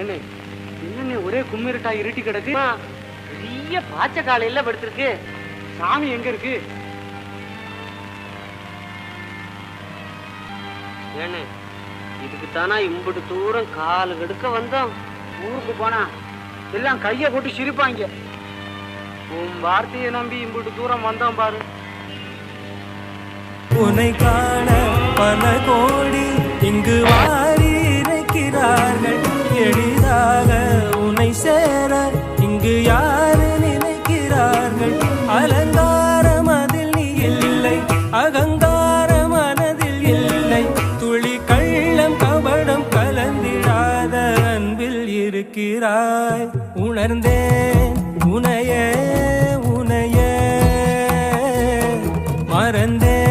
ஏனே என்னண்ணே ஒரே கும்மிருட்டா இருட்டி கிடக்கு? அம்மா, பெரிய பாச்ச காலையில படுத்திருக்கு. சாமி எங்க இருக்கு? ஏனே இதுக்கு தானா இம்புட்டு தூரம் காலு கெடுக்க வந்தோம். ஊருக்கு போனா எல்லாம் கைய போட்டு சிரிப்பாங்க. உன் வார்த்தையை நம்பி இம்புட்டு தூரம் வந்தோம் பாரு. உன்னை சேர இங்கு யாரு நினைக்கிறார்கள்? அலங்காரம் அதில் நீ இல்லை அகங்காரம் மனதில் இல்லை. துளி கள்ளம் கபடம் கலந்திடாத அன்பில் இருக்கிறாய். உணர்ந்தேன் உனைய உனைய. மறந்தேன்.